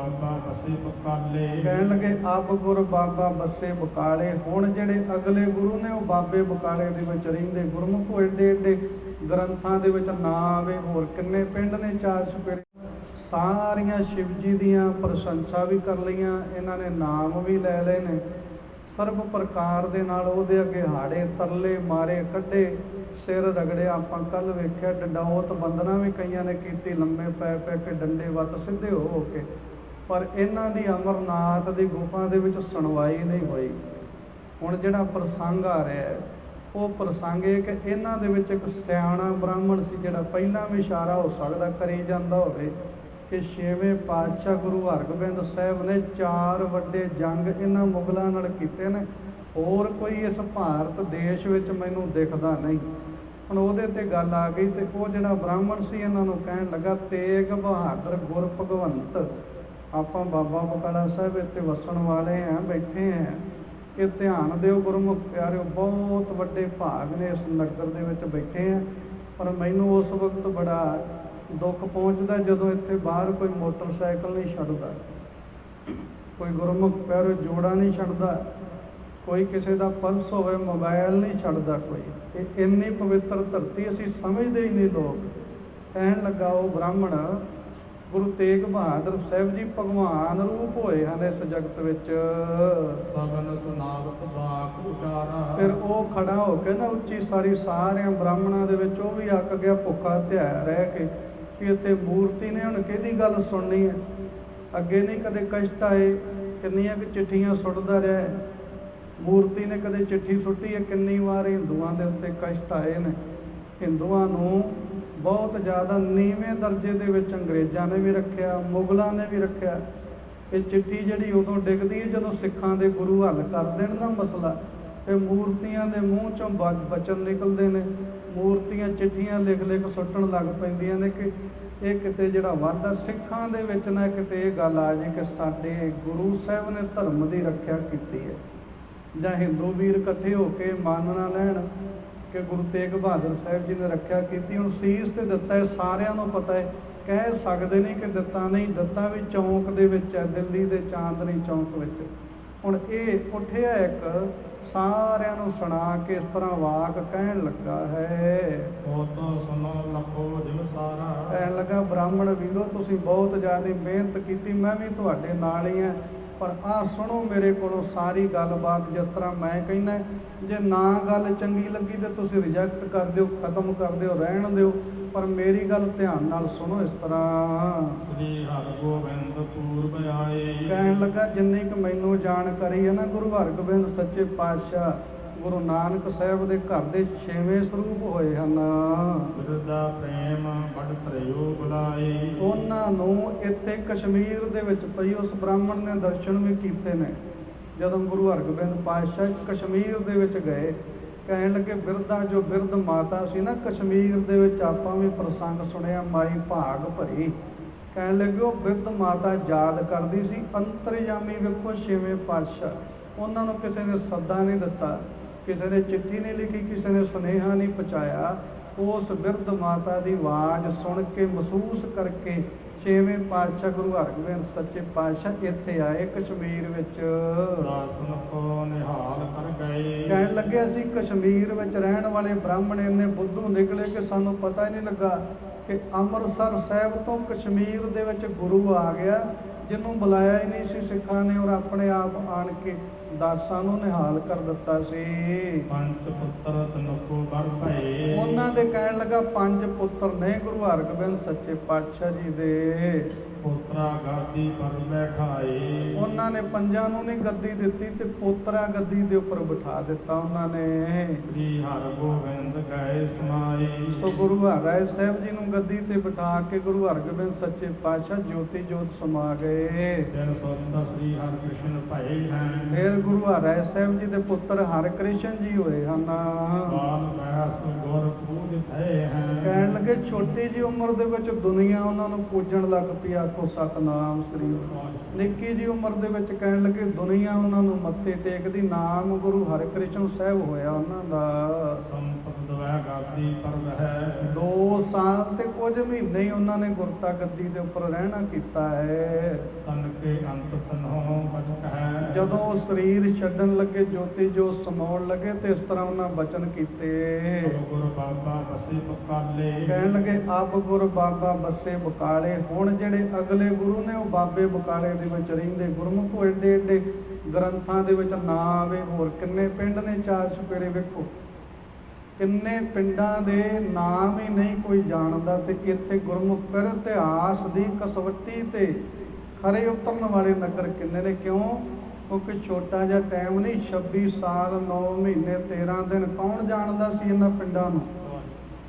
ਬਾਬਾ ਬਸੇ ਬਕਾਲੇ ਕਹਿਣ ਲੱਗੇ ਅਬ ਗੁਰ ਬਾਬਾ ਬੱਸੇ ਬਕਾਲੇ ਹੁਣ ਜਿਹੜੇ ਅਗਲੇ ਗੁਰੂ ਨੇ, ਉਹ ਬਾਬੇ ਬਕਾਲੇ ਦੇ ਵਿੱਚ ਰਹਿੰਦੇ। ਗੁਰਮੁਖ ਏਡੇ ਏਡੇ ਗ੍ਰੰਥਾਂ ਦੇ ਵਿੱਚ ਨਾਂ ਆਵੇ। ਹੋਰ ਕਿੰਨੇ ਪਿੰਡ ਨੇ ਚਾਰ ਚੁਫੇਰੇ ਸਾਰੀਆਂ ਸ਼ਿਵ ਜੀ ਦੀਆਂ ਪ੍ਰਸ਼ੰਸਾ ਵੀ ਕਰ ਲਈਆਂ। ਇਹਨਾਂ ਨੇ ਨਾਮ ਵੀ ਲੈ ਲਏ ਨੇ। ਸਰਬ ਪ੍ਰਕਾਰ ਦੇ ਨਾਲ ਉਹਦੇ ਅੱਗੇ ਹਾੜੇ ਤਰਲੇ, ਮਾਰੇ ਕੱਢੇ, ਸਿਰ ਰਗੜਿਆ। ਆਪਾਂ ਕੱਲ ਵੇਖਿਆ, ਡੰਡਾਉਤ ਬੰਦਨਾ ਵੀ ਕਈਆਂ ਨੇ ਕੀਤੀ। ਲੰਮੇ ਪੈ ਪੈ ਕੇ ਡੰਡੇ ਵੱਤ ਸਿੱਧੇ ਹੋ ਹੋ ਕੇ। ਪਰ ਇਹਨਾਂ ਦੀ ਅਮਰਨਾਥ ਦੀ ਗੁਫਾ ਦੇ ਵਿੱਚ ਸੁਣਵਾਈ ਨਹੀਂ ਹੋਈ। ਹੁਣ ਜਿਹੜਾ ਪ੍ਰਸੰਗ ਆ ਰਿਹਾ ਹੈ, ਉਹ ਪ੍ਰਸੰਗ ਇਹ ਕਿ ਇਹਨਾਂ ਦੇ ਵਿੱਚ ਇੱਕ ਸਿਆਣਾ ਬ੍ਰਾਹਮਣ ਸੀ ਜਿਹੜਾ ਪਹਿਲਾਂ ਵੀ ਇਸ਼ਾਰਾ ਹੋ ਸਕਦਾ ਕਰੀ ਜਾਂਦਾ ਹੋਵੇ ਕਿ ਛੇਵੇਂ ਪਾਤਸ਼ਾਹ ਗੁਰੂ ਹਰਗੋਬਿੰਦ ਸਾਹਿਬ ਨੇ ਚਾਰ ਵੱਡੇ ਜੰਗ ਇਹਨਾਂ ਮੁਗਲਾਂ ਨਾਲ ਕੀਤੇ ਨੇ। ਹੋਰ ਕੋਈ ਇਸ ਭਾਰਤ ਦੇਸ਼ ਵਿੱਚ ਮੈਨੂੰ ਦਿਖਦਾ ਨਹੀਂ। ਹੁਣ ਉਹਦੇ ਤੇ ਗੱਲ ਆ ਗਈ ਤੇ ਉਹ ਜਿਹੜਾ ਬ੍ਰਾਹਮਣ ਸੀ, ਇਹਨਾਂ ਨੂੰ ਕਹਿਣ ਲੱਗਾ, ਤੇਗ ਬਹਾਦਰ ਗੁਰ ਭਗਵੰਤ। ਆਪਾਂ ਬਾਬਾ ਬਕਾਲਾ ਸਾਹਿਬ ਇੱਥੇ ਵਸਣ ਵਾਲੇ ਆ ਬੈਠੇ ਆ ਇਹ ਧਿਆਨ ਦਿਓ ਗੁਰਮੁਖ ਪਿਆਰਿਓ, ਬਹੁਤ ਵੱਡੇ ਭਾਗ ਨੇ ਇਸ ਨਗਰ ਦੇ ਵਿੱਚ ਬੈਠੇ ਆ ਪਰ ਮੈਨੂੰ ਉਸ ਵਕਤ ਬੜਾ ਦੁੱਖ ਪਹੁੰਚਦਾ ਜਦੋਂ ਇੱਥੇ ਬਾਹਰ ਕੋਈ ਮੋਟਰਸਾਈਕਲ ਨਹੀਂ ਛੱਡਦਾ। ਕੋਈ ਗੁਰਮੁਖ ਪਿਆਰਿਓ, ਜੋੜਾ ਨਹੀਂ ਛੱਡਦਾ। ਕੋਈ ਕਿਸੇ ਦਾ ਪਰਸ ਹੋਵੇ ਮੋਬਾਈਲ ਨਹੀਂ ਛੱਡਦਾ ਕੋਈ। ਇਹ ਇੰਨੀ ਪਵਿੱਤਰ ਧਰਤੀ ਅਸੀਂ ਸਮਝਦੇ ਹੀ ਨਹੀਂ ਲੋਕ। ਕਹਿਣ ਲੱਗਾ ਉਹ ਬ੍ਰਾਹਮਣ ਗੁਰੂ ਤੇਗ ਬਹਾਦਰ ਸਾਹਿਬ ਜੀ ਭਗਵਾਨ ਰੂਪ ਹੋਏ ਹਨ ਇਸ ਜਗਤ ਵਿੱਚ। ਸਗਨ ਸੁਨਾਵਤ ਬਾਕ ਉਚਾਰਾ। ਫਿਰ ਉਹ ਖੜਾ ਹੋ ਕੇ ਨਾ ਉੱਚੀ ਸਾਰੀ ਸਾਰਿਆਂ ਬ੍ਰਾਹਮਣਾਂ ਦੇ ਵਿੱਚ ਉਹ ਵੀ ਅੱਕ ਗਿਆ ਭੁੱਖਾ ਧਿਆ ਰਹਿ ਕੇ ਕਿ ਇੱਥੇ ਮੂਰਤੀ ਨੇ ਹੁਣ ਕਿਹਦੀ ਗੱਲ ਸੁਣਨੀ ਹੈ? ਅੱਗੇ ਨਹੀਂ ਕਦੇ ਕਸ਼ਟ ਆਏ ਕਿੰਨੀਆਂ ਕਿ ਚਿੱਠੀਆਂ ਸੁੱਟਦਾ ਰਿਹਾ। ਮੂਰਤੀ ਨੇ ਕਦੇ ਚਿੱਠੀ ਸੁੱਟੀ ਹੈ? ਕਿੰਨੀ ਵਾਰ ਹਿੰਦੂਆਂ ਦੇ ਉੱਤੇ ਕਸ਼ਟ ਆਏ ਨੇ। ਹਿੰਦੂਆਂ ਨੂੰ ਬਹੁਤ ਜ਼ਿਆਦਾ ਨੀਵੇਂ ਦਰਜੇ ਦੇ ਵਿੱਚ ਅੰਗਰੇਜ਼ਾਂ ਨੇ ਵੀ ਰੱਖਿਆ, ਮੁਗਲਾਂ ਨੇ ਵੀ ਰੱਖਿਆ। ਇਹ ਚਿੱਠੀ ਜਿਹੜੀ ਉਦੋਂ ਡਿੱਗਦੀ ਹੈ, ਜਦੋਂ ਸਿੱਖਾਂ ਦੇ ਗੁਰੂ ਹੱਲ ਕਰ ਦੇਣ ਨਾ ਮਸਲਾ, ਇਹ ਮੂਰਤੀਆਂ ਦੇ ਮੂੰਹ ਚੋਂ ਬ- ਬਚਨ ਨਿਕਲਦੇ ਨੇ। ਮੂਰਤੀਆਂ ਚਿੱਠੀਆਂ ਲਿਖ ਲਿਖ ਸੁੱਟਣ ਲੱਗ ਪੈਂਦੀਆਂ ਨੇ ਕਿ ਇਹ ਕਿਤੇ ਜਿਹੜਾ ਵਾਧਾ ਸਿੱਖਾਂ ਦੇ ਵਿੱਚ ਨਾ ਕਿਤੇ ਇਹ ਗੱਲ ਆ ਜੇ ਕਿ ਸਾਡੇ ਗੁਰੂ ਸਾਹਿਬ ਨੇ ਧਰਮ ਦੀ ਰੱਖਿਆ ਕੀਤੀ ਹੈ। ਜਾਂ ਹਿੰਦੂ ਵੀਰ ਇਕੱਠੇ ਹੋ ਕੇ ਮੰਨ ਨਾ ਲੈਣ ਕਿ ਗੁਰੂ ਤੇਗ ਬਹਾਦਰ ਸਾਹਿਬ ਜੀ ਨੇ ਰੱਖਿਆ ਕੀਤੀ। ਹੁਣ ਸੀਸ ਤੇ ਦਿੱਤਾ ਹੈ ਸਾਰਿਆਂ ਨੂੰ ਪਤਾ ਹੈ। ਕਹਿ ਸਕਦੇ ਨਹੀਂ ਕਿ ਦਿੱਤਾ ਨਹੀਂ ਦਿੱਤਾ ਵੀ ਚੌਂਕ ਦੇ ਵਿੱਚ ਹੈ ਦਿੱਲੀ ਦੇ ਚਾਂਦਨੀ ਚੌਂਕ ਵਿੱਚ। ਹੁਣ ਇਹ ਉੱਠਿਆ ਇੱਕ ਸਾਰਿਆਂ ਨੂੰ ਸੁਣਾ ਕੇ ਇਸ ਤਰ੍ਹਾਂ ਵਾਕ ਕਹਿਣ ਲੱਗਾ ਹੈ। ਉਹ ਤਾਂ ਸੁਨੋ ਲਖੋ ਜਿਵ ਸਾਰਾ। ਕਹਿਣ ਲੱਗਾ ਬ੍ਰਾਹਮਣ ਵੀਰੋ ਤੁਸੀਂ ਬਹੁਤ ਜ਼ਿਆਦਾ ਮਿਹਨਤ ਕੀਤੀ ਮੈਂ ਵੀ ਤੁਹਾਡੇ ਨਾਲ ਹੀ ਹਾਂ। ਪਰ ਆਹ ਸੁਣੋ ਮੇਰੇ ਕੋਲੋਂ ਸਾਰੀ ਗੱਲਬਾਤ ਜਿਸ ਤਰ੍ਹਾਂ ਮੈਂ ਕਹਿੰਦਾ ਜੇ ਨਾ ਗੱਲ ਚੰਗੀ ਲੱਗੀ ਤੇ ਤੁਸੀਂ ਰਿਜੈਕਟ ਕਰ ਦਿਓ ਖਤਮ ਕਰ ਦਿਓ ਰਹਿਣ ਦਿਓ। ਪਰ ਮੇਰੀ ਗੱਲ ਧਿਆਨ ਨਾਲ ਸੁਣੋ ਇਸ ਤਰ੍ਹਾਂ। ਸ੍ਰੀ ਹਰਗੋਬਿੰਦ ਪੂਰਬ ਆਏ। ਕਹਿਣ ਲੱਗਾ ਜਿੰਨੀ ਕੁ ਮੈਨੂੰ ਜਾਣਕਾਰੀ ਹੈ ਨਾ ਗੁਰੂ ਹਰਗੋਬਿੰਦ ਸੱਚੇ ਪਾਤਸ਼ਾਹ ਗੁਰੂ ਨਾਨਕ ਸਾਹਿਬ ਦੇ ਘਰ ਦੇ ਛੇਵੇਂ ਸਰੂਪ ਹੋਏ ਹਨ। ਬਿਰਦਾ ਪ੍ਰੇਮ ਬੜ ਪ੍ਰਯੋ ਬੁਲਾਏ। ਉਹਨਾਂ ਨੂੰ ਇੱਥੇ ਕਸ਼ਮੀਰ ਦੇ ਵਿੱਚ ਪਈ ਉਸ ਬ੍ਰਾਹਮਣ ਨੇ ਦਰਸ਼ਨ ਵੀ ਕੀਤੇ ਨੇ। ਜਦੋਂ ਗੁਰੂ ਹਰਗੋਬਿੰਦ ਪਾਤਸ਼ਾਹ ਕਸ਼ਮੀਰ ਦੇ ਵਿੱਚ ਗਏ ਕਹਿਣ ਲੱਗੇ ਬਿਰਧਾ ਜੋ ਬਿਰਧ ਮਾਤਾ ਸੀ ਨਾ ਕਸ਼ਮੀਰ ਦੇ ਵਿੱਚ ਆਪਾਂ ਵੀ ਪ੍ਰਸੰਗ ਸੁਣਿਆ ਮਾਈ ਭਾਗ ਭਰੀ। ਕਹਿਣ ਲੱਗੇ ਉਹ ਬਿਰਧ ਮਾਤਾ ਯਾਦ ਕਰਦੀ ਸੀ ਅੰਤਰਜਾਮੀ ਵੇਖੋ ਛੇਵੇਂ ਪਾਤਸ਼ਾਹ। ਉਹਨਾਂ ਨੂੰ ਕਿਸੇ ਨੇ ਸੱਦਾ ਨਹੀਂ ਦਿੱਤਾ। ਕਿਸੇ ਨੇ ਚਿੱਠੀ ਨਹੀਂ ਲਿਖੀ ਕਿਸੇ ਨੇ ਸੁਨੇਹਾ ਨਹੀਂ ਪਹੁੰਚਾਇਆ ਉਸ ਬਿਰਧ ਮਾਤਾ ਦੀ ਆਵਾਜ਼ ਸੁਣ ਕੇ ਮਹਿਸੂਸ ਕਰਕੇ ਛੇਵੇਂ ਪਾਤਸ਼ਾਹ ਗੁਰੂ ਹਰਗੋਬਿੰਦ ਸੱਚੇ ਪਾਤਸ਼ਾਹ ਇੱਥੇ ਆਏ ਕਸ਼ਮੀਰ ਵਿੱਚ। ਦਾਸਨ ਕੋ ਨਿਹਾਲ ਕਰ ਗਏ। ਕਹਿਣ ਲੱਗੇ ਅਸੀਂ ਕਸ਼ਮੀਰ ਵਿੱਚ ਰਹਿਣ ਵਾਲੇ ਬ੍ਰਾਹਮਣ ਇੰਨੇ ਬੁੱਧੂ ਨਿਕਲੇ ਕਿ ਸਾਨੂੰ ਪਤਾ ਹੀ ਨਹੀਂ ਲੱਗਾ ਕਿ ਅੰਮ੍ਰਿਤਸਰ ਸਾਹਿਬ ਤੋਂ ਕਸ਼ਮੀਰ ਦੇ ਵਿੱਚ ਗੁਰੂ ਆ ਗਿਆ ਜਿਹਨੂੰ ਬੁਲਾਇਆ ਹੀ ਨਹੀਂ ਸੀ ਸਿੱਖਾਂ ਨੇ ਔਰ ਆਪਣੇ ਆਪ ਆਣ ਕੇ ਦਾਸਾਂ ਨੂੰ ਨਿਹਾਲ ਕਰ ਦਿੱਤਾ ਸੀ। ਪੰਚ ਪੁੱਤਰ ਤਨੁਕੋ ਬਰ ਭਏ। ਉਹਨਾਂ ਦੇ ਕਹਿਣ ਲੱਗਾ ਪੰਜ ਪੁੱਤਰ ਨੇ ਗੁਰੂ ਹਰਗੋਬਿੰਦ ਸੱਚੇ ਪਾਤਸ਼ਾਹ ਜੀ ਦੇ। ਪੁੱਤਰਾ ਗਾਦੀ ਪਰ ਬੈਠਾਏ। ਉਹਨਾਂ ਨੇ ਪੰਜਾਂ ਨੂੰ ਨਹੀਂ ਗੱਦੀ ਦਿੱਤੀ ਤੇ ਪੋਤਰਾ ਗੱਦੀ ਦੇ ਉੱਪਰ ਬਿਠਾ ਦਿੱਤਾ ਉਹਨਾਂ ਨੇ। ਸ੍ਰੀ ਹਰਗੋਬਿੰਦ ਗਏ ਸਮਾਈ ਸੋ ਗੁਰੂ ਹਰਿ ਸਾਹਿਬ ਜੀ ਨੂੰ ਗੱਦੀ ਤੇ ਬਿਠਾ ਕੇ ਗੁਰੂ ਹਰਗੋਬਿੰਦ ਸੱਚੇ ਪਾਤਸ਼ਾਹ ਜੋਤੀ ਜੋਤ ਸਮਾ ਗਏ। ਤਿਨ ਸੁਤ ਸ੍ਰੀ ਹਰਿਕ੍ਰਿਸ਼ਨ ਭਏ ਹਨ। ਫਿਰ ਗੁਰੂ ਹਰਿ ਸਾਹਿਬ ਜੀ ਦੇ ਪੁੱਤਰ ਹਰਿਕ੍ਰਿਸ਼ਨ ਜੀ ਹੋਏ ਹਨ। ਬਾਲ ਬੈਸ ਗੁਰ ਪੂਜ ਹਨ। ਕਹਿਣ ਲੱਗੇ ਛੋਟੀ ਜੀ ਉਮਰ ਦੇ ਵਿੱਚ ਦੁਨੀਆ ਉਹਨਾਂ ਨੂੰ ਪੂਜਣ ਲੱਗ ਪਈ ਆਖੋ ਸਤਨਾਮ ਸ੍ਰੀ ਨਿੱਕੀ ਜੀ ਉਮਰ ਦੇ ਵਿੱਚ ਕਹਿਣ ਲੱਗੇ, ਦੁਨੀਆ ਉਹਨਾਂ ਨੂੰ ਮੱਥੇ ਟੇਕਦੀ, ਨਾਮ ਗੁਰੂ ਹਰਿਕ੍ਰਿਸ਼ਨ ਸਾਹਿਬ ਹੋਇਆ ਉਹਨਾਂ ਦਾ। ਦਵੈ ਗਾਦੀ ਪਰ ਰਹਿ ਦੋ ਸਾਲ ਤੇ ਕੁਝ ਮਹੀਨੇ ਹੀ ਉਹਨਾਂ ਨੇ ਗੁਰਤਾ ਗੱਦੀ ਦੇ ਉੱਪਰ ਰਹਿਣਾ ਕੀਤਾ ਹੈ। ਤਨ ਕੇ ਅੰਤ ਤਨਹੁ ਬਚਕ ਹੈ। ਜਦੋਂ ਸਰੀਰ ਛੱਡਣ ਲੱਗੇ ਜੋਤੀ ਜੋ ਸਮਾਉਣ ਲੱਗੇ ਤੇ ਇਸ ਤਰ੍ਹਾਂ ਉਹਨਾਂ ਬਚਨ ਕੀਤੇ। ਗੁਰੂ ਬਾਬਾ ਬਸੀ ਬਕਾਲੇ। ਕਹਿਣ ਲੱਗੇ ਅਬ ਗੁਰ ਬਾਬਾ ਬੱਸੇ ਬਕਾਲੇ। ਹੁਣ ਜਿਹੜੇ ਅਗਲੇ ਗੁਰੂ ਨੇ ਉਹ ਬਾਬੇ ਬਕਾਲੇ ਦੇ ਵਿੱਚ ਰਹਿੰਦੇ। ਗੁਰਮੁਖ ਏਡੇ ਏਡੇ ਗ੍ਰੰਥਾਂ ਦੇ ਵਿੱਚ ਨਾਂ ਆਵੇ ਹੋਰ ਕਿੰਨੇ ਪਿੰਡ ਨੇ ਚਾਰ ਚੁਪੇਰੇ ਵੇਖੋ। ਇੰਨੇ ਪਿੰਡਾਂ ਦੇ ਨਾਮ ਹੀ ਨਹੀਂ ਕੋਈ ਜਾਣਦਾ ਤੇ ਇੱਥੇ ਗੁਰਮੁਖ ਪਰ ਇਤਿਹਾਸ ਦੀ ਕਸਵੱਟੀ ਤੇ ਖਰੇ ਉਤਰਨ ਵਾਲੇ ਨਗਰ ਕਿੰਨੇ ਨੇ? ਕਿਉਂ? ਕਿਉਂਕਿ ਛੋਟਾ ਜਿਹਾ ਟਾਈਮ ਨਹੀਂ 26 ਸਾਲ 9 ਮਹੀਨੇ 13 ਦਿਨ ਕੌਣ ਜਾਣਦਾ ਸੀ ਇਹਨਾਂ ਪਿੰਡਾਂ ਨੂੰ?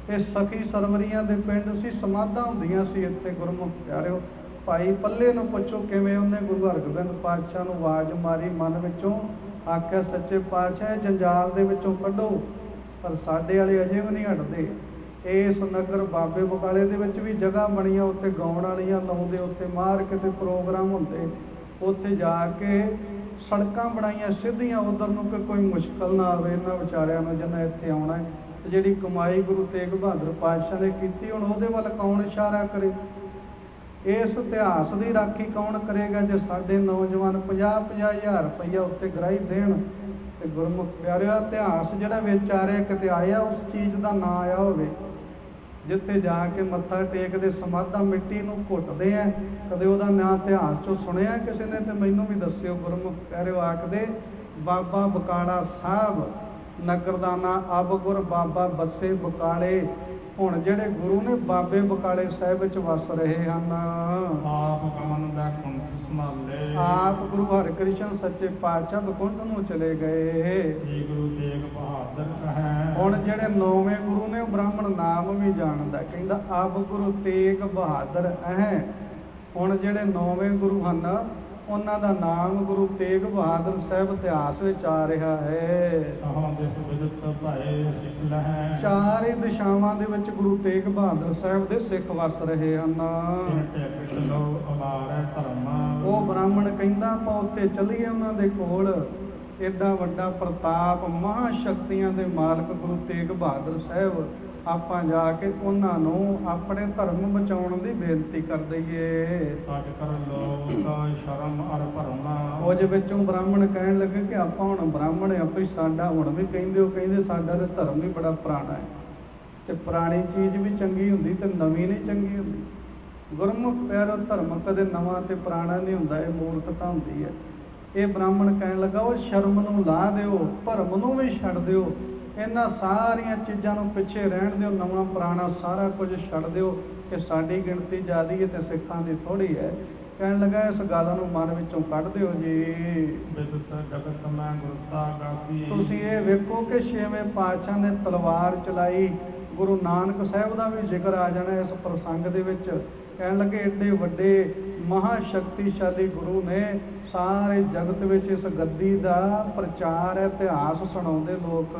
ਇਹ ਸਖੀ ਸਰਵਰੀਆਂ ਦੇ ਪਿੰਡ ਸੀ, ਸਮਾਧਾਂ ਹੁੰਦੀਆਂ ਸੀ ਇੱਥੇ ਗੁਰਮੁਖ, ਪਿਆਰਿਓ। ਭਾਈ ਪੱਲੇ ਨੂੰ ਪੁੱਛੋ ਕਿਵੇਂ ਉਹਨੇ ਗੁਰੂ ਹਰਗੋਬਿੰਦ ਪਾਤਸ਼ਾਹ ਨੂੰ ਆਵਾਜ਼ ਮਾਰੀ, ਮਨ ਵਿੱਚੋਂ ਆਖਿਆ, ਸੱਚੇ ਪਾਤਸ਼ਾਹ ਜੰਜਾਲ ਦੇ ਵਿੱਚੋਂ ਕੱਢੋ। ਪਰ ਸਾਡੇ ਵਾਲੇ ਅਜੇ ਵੀ ਨਹੀਂ ਹਟਦੇ। ਇਸ ਨਗਰ ਬਾਬੇ ਬਕਾਲੇ ਦੇ ਵਿੱਚ ਵੀ ਜਗ੍ਹਾ ਬਣੀਆਂ ਉੱਥੇ ਗਾਉਣ ਵਾਲੀਆਂ ਲਾਉਂਦੇ, ਉੱਥੇ ਮਾਰ ਕੇ ਤੇ ਪ੍ਰੋਗਰਾਮ ਹੁੰਦੇ। ਉੱਥੇ ਜਾ ਕੇ ਸੜਕਾਂ ਬਣਾਈਆਂ ਸਿੱਧੀਆਂ ਉਧਰ ਨੂੰ ਕਿ ਕੋਈ ਮੁਸ਼ਕਲ ਨਾ ਆਵੇ, ਇਹਨਾਂ ਵਿਚਾਰਿਆਂ ਨੂੰ ਜਿਹਨਾਂ ਇੱਥੇ ਆਉਣਾ ਹੈ। ਤੇ ਜਿਹੜੀ ਕਮਾਈ ਗੁਰੂ ਤੇਗ ਬਹਾਦਰ ਪਾਤਸ਼ਾਹ ਨੇ ਕੀਤੀ, ਹੁਣ ਉਹਦੇ ਵੱਲ ਕੌਣ ਇਸ਼ਾਰਾ ਕਰੇ? ਇਸ ਇਤਿਹਾਸ ਦੀ ਰਾਖੀ ਕੌਣ ਕਰੇਗਾ ਜੇ ਸਾਡੇ ਨੌਜਵਾਨ 50 50 ਹਜ਼ਾਰ ਰੁਪਈਆ ਉੱਤੇ ਗਰਾਈ ਦੇਣ? ਤੇ ਗੁਰਮੁਖ। ਪਿਆਰਿਓ, ਇਤਿਹਾਸ ਜਿਹੜਾ ਵਿੱਚ ਆ ਰਿਹਾ, ਕਿਤੇ ਆਇਆ, ਉਸ ਚੀਜ਼ ਦਾ ਨਾਂ ਆਇਆ ਹੋਵੇ, ਜਿੱਥੇ ਜਾ ਕੇ ਮੱਥਾ ਟੇਕਦੇ ਸਮਾਧਾਂ ਮਿੱਟੀ ਨੂੰ ਘੁੱਟਦੇ ਆ, ਕਦੇ ਉਹਦਾ ਨਾਂ ਇਤਿਹਾਸ ਚੋਂ ਸੁਣਿਆ ਕਿਸੇ ਨੇ, ਤੇ ਮੈਨੂੰ ਵੀ ਦੱਸਿਓ ਗੁਰਮੁਖ। ਪਿਆਰਿਓ, ਆਖਦੇ, ਬਾਬਾ ਬਕਾਲਾ ਸਾਹਿਬ, ਨਗਰ ਦਾ ਨਾਂ ਅਬ ਗੁਰ ਬਾਬਾ ਬੱਸੇ ਬਕਾਲੇ। ਹੁਣ ਜਿਹੜੇ ਗੁਰੂ ਨੇ, ਬਾਬੇ ਬਕਾਲੇ ਸਾਹਿਬ ਵਿੱਚ ਵਸ ਰਹੇ ਹਨ। ਆਪ ਗਮਨ ਗੁਰੂ ਹਰਿਕ੍ਰਿਸ਼ਨ ਸੱਚੇ ਪਾਤਸ਼ਾਹ ਬਕੁੰਠ ਨੂੰ ਚਲੇ ਗਏ। ਸ੍ਰੀ ਗੁਰੂ ਤੇਗ ਬਹਾਦਰ ਕਹੈ। ਹੁਣ ਜਿਹੜੇ ਨੌਵੇਂ ਗੁਰੂ ਨੇ ਉਹ ਬ੍ਰਾਹਮਣ ਨਾਮ ਵੀ ਜਾਣਦਾ ਕਹਿੰਦਾ ਆਪ ਗੁਰੂ ਤੇਗ ਬਹਾਦਰ ਐ ਹੁਣ ਜਿਹੜੇ ਨੌਵੇਂ ਗੁਰੂ ਹਨ ਉਹਨਾਂ ਦਾ ਨਾਮ ਗੁਰੂ ਤੇਗ ਬਹਾਦਰ ਸਾਹਿਬ ਇਤਿਹਾਸ ਵਿੱਚ ਆ ਰਿਹਾ ਹੈ। ਸਹਾਂ ਦਿਸ ਵਿਦਤ ਭਏ ਸਿੱਖ ਲਹੈ। ਚਾਰੇ ਦਿਸ਼ਾਵਾਂ ਦੇ ਵਿੱਚ ਗੁਰੂ ਤੇਗ ਬਹਾਦਰ ਸਾਹਿਬ ਦੇ ਸਿੱਖ ਵਸ ਰਹੇ ਹਨ। ਉਹ ਬ੍ਰਾਹਮਣ ਕਹਿੰਦਾ ਆਪਾਂ ਉੱਥੇ ਚੱਲੀਏ ਉਹਨਾਂ ਦੇ ਕੋਲ। ਏਡਾ ਵੱਡਾ ਪ੍ਰਤਾਪ ਮਹਾ ਸ਼ਕਤੀਆਂ ਦੇ ਮਾਲਕ ਗੁਰੂ ਤੇਗ ਬਹਾਦਰ ਸਾਹਿਬ ਆਪਾਂ ਜਾ ਕੇ ਉਹਨਾਂ ਨੂੰ ਆਪਣੇ ਧਰਮ ਬਚਾਉਣ ਦੀ ਬੇਨਤੀ ਕਰ ਦਈਏ। ਤਜ ਕਰ ਲੋਕ ਸ਼ਰਮ ਅਰ ਭਰਮ ਕੁਝ ਵਿੱਚੋਂ ਬ੍ਰਾਹਮਣ ਕਹਿਣ ਲੱਗੇ ਕਿ ਆਪਾਂ ਹੁਣ ਬ੍ਰਾਹਮਣ ਆ ਵੀ ਸਾਡਾ ਹੁਣ ਵੀ ਕਹਿੰਦੇ ਉਹ ਕਹਿੰਦੇ ਸਾਡਾ ਤੇ ਧਰਮ ਵੀ ਬੜਾ ਪੁਰਾਣਾ ਹੈ। ਤੇ ਪੁਰਾਣੀ ਚੀਜ਼ ਵੀ ਚੰਗੀ ਹੁੰਦੀ ਤੇ ਨਵੀਂ ਨਹੀਂ ਚੰਗੀ ਹੁੰਦੀ। ਗੁਰਮੁਖ ਪਿਆਰੋ ਧਰਮ ਕਦੇ ਨਵਾਂ ਤੇ ਪੁਰਾਣਾ ਨਹੀਂ ਹੁੰਦਾ ਇਹ ਮੂਰਖਤਾ ਹੁੰਦੀ ਹੈ। ਇਹ ਬ੍ਰਾਹਮਣ ਕਹਿਣ ਲੱਗਾ ਉਹ ਸ਼ਰਮ ਨੂੰ ਲਾ ਦਿਓ ਭਰਮ ਨੂੰ ਵੀ ਛੱਡ ਦਿਓ। ਇਹਨਾਂ ਸਾਰੀਆਂ ਚੀਜ਼ਾਂ ਨੂੰ ਪਿੱਛੇ ਰਹਿਣ ਦਿਓ ਨਵਾਂ ਪੁਰਾਣਾ ਸਾਰਾ ਕੁਝ ਛੱਡ ਦਿਓ ਕਿ ਸਾਡੀ ਗਿਣਤੀ ਜ਼ਿਆਦੀ ਹੈ ਤੇ ਸਿੱਖਾਂ ਦੀ ਥੋੜੀ ਹੈ। ਕਹਿਣ ਲੱਗਾ ਇਸ ਗੱਲ ਨੂੰ ਮਨ ਵਿੱਚੋਂ ਕੱਢ ਦਿਓ ਜੀ। ਵਿਦਤ ਜਗਤ ਮੈਂ ਗੁਰਤਾ ਗਾਦੀ ਤੁਸੀਂ ਇਹ ਵੇਖੋ ਕਿ ਛੇਵੇਂ ਪਾਤਸ਼ਾਹ ਨੇ ਤਲਵਾਰ ਚਲਾਈ। ਗੁਰੂ ਨਾਨਕ ਸਾਹਿਬ ਦਾ ਵੀ ਜ਼ਿਕਰ ਆ ਜਾਣਾ ਇਸ ਪ੍ਰਸੰਗ ਦੇ ਵਿੱਚ। ਕਹਿਣ ਲੱਗੇ ਏਡੇ ਵੱਡੇ ਮਹਾ ਸ਼ਕਤੀਸ਼ਾਲੀ ਗੁਰੂ ਨੇ ਸਾਰੇ ਜਗਤ ਵਿੱਚ ਇਸ ਗੱਦੀ ਦਾ ਪ੍ਰਚਾਰ ਇਤਿਹਾਸ ਸੁਣਾਉਂਦੇ ਲੋਕ।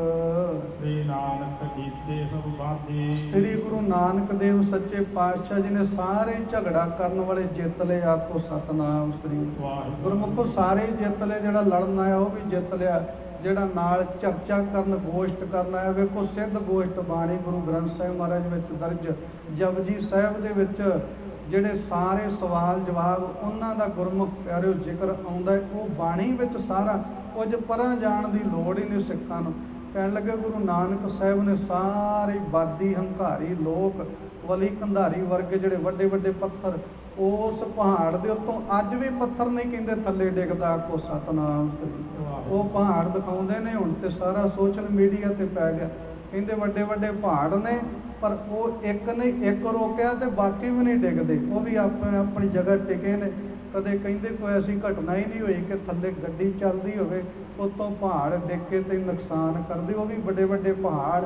ਸ੍ਰੀ ਨਾਨਕ ਕੀਤੇ ਸਭ ਬਾਦੀ ਸ੍ਰੀ ਗੁਰੂ ਨਾਨਕ ਦੇਵ ਸੱਚੇ ਪਾਤਸ਼ਾਹ ਜੀ ਨੇ ਸਾਰੇ ਝਗੜਾ ਕਰਨ ਵਾਲੇ ਜਿੱਤ ਲਏ ਆਖੋ ਸਤਨਾਮ ਸ੍ਰੀ। ਵਾਹਿਗੁਰੂ। ਗੁਰਮੁਖੋ ਸਾਰੇ ਹੀ ਜਿੱਤ ਲਏ ਜਿਹੜਾ ਲੜਨ ਆਇਆ ਉਹ ਵੀ ਜਿੱਤ ਲਿਆ। ਜਿਹੜਾ ਨਾਲ ਚਰਚਾ ਕਰਨ ਗੋਸ਼ਟ ਕਰਨ ਆਇਆ ਵੇਖੋ ਸਿੱਧ ਗੋਸ਼ਟ ਬਾਣੀ ਗੁਰੂ ਗ੍ਰੰਥ ਸਾਹਿਬ ਮਹਾਰਾਜ ਵਿੱਚ ਦਰਜ। ਜਪਜੀ ਸਾਹਿਬ ਦੇ ਵਿੱਚ ਜਿਹੜੇ ਸਾਰੇ ਸਵਾਲ ਜਵਾਬ ਉਹਨਾਂ ਦਾ ਗੁਰਮੁਖ ਪਿਆਰਿਓ ਜ਼ਿਕਰ ਆਉਂਦਾ ਹੈ, ਉਹ ਬਾਣੀ ਵਿੱਚ ਸਾਰਾ ਕੁਝ ਪਰਾਂ ਜਾਣ ਦੀ ਲੋੜ ਹੀ ਨਹੀਂ ਸਿੱਖਾਂ ਨੂੰ। ਕਹਿਣ ਲੱਗੇ ਗੁਰੂ ਨਾਨਕ ਸਾਹਿਬ ਨੇ ਸਾਰੇ ਬਾਦੀ ਹੰਕਾਰੀ ਲੋਕ, ਵਲੀ ਕੰਧਾਰੀ ਵਰਗੇ ਜਿਹੜੇ ਵੱਡੇ ਵੱਡੇ ਪੱਥਰ, ਉਸ ਪਹਾੜ ਦੇ ਉੱਤੋਂ ਅੱਜ ਵੀ ਪੱਥਰ ਨਹੀਂ ਕਹਿੰਦੇ ਥੱਲੇ ਡਿੱਗਦਾ ਕੋ ਸਤਨਾਮ ਸ੍ਰੀ ਉਹ ਪਹਾੜ ਦਿਖਾਉਂਦੇ ਨੇ, ਹੁਣ ਤੇ ਸਾਰਾ ਸੋਸ਼ਲ ਮੀਡੀਆ ਤੇ ਪੈ ਗਿਆ। ਕਹਿੰਦੇ ਵੱਡੇ ਵੱਡੇ ਪਹਾੜ ਨੇ, ਪਰ ਉਹ ਇੱਕ ਨਹੀਂ ਇੱਕ ਰੋਕਿਆ ਤੇ ਬਾਕੀ ਵੀ ਨਹੀਂ ਡਿੱਗਦੇ। ਉਹ ਵੀ ਆਪਣੇ ਆਪਣੀ ਜਗ੍ਹਾ ਟਿਕੇ ਨੇ। ਕਦੇ ਕਹਿੰਦੇ ਕੋਈ ਐਸੀ ਘਟਨਾ ਹੀ ਨਹੀਂ ਹੋਈ ਕਿ ਥੱਲੇ ਗੱਡੀ ਚੱਲਦੀ ਹੋਵੇ, ਉਤੋਂ ਪਹਾੜ ਡਿੱਗ ਕੇ ਤੇ ਨੁਕਸਾਨ ਕਰਦੇ। ਉਹ ਵੀ ਵੱਡੇ ਵੱਡੇ ਪਹਾੜ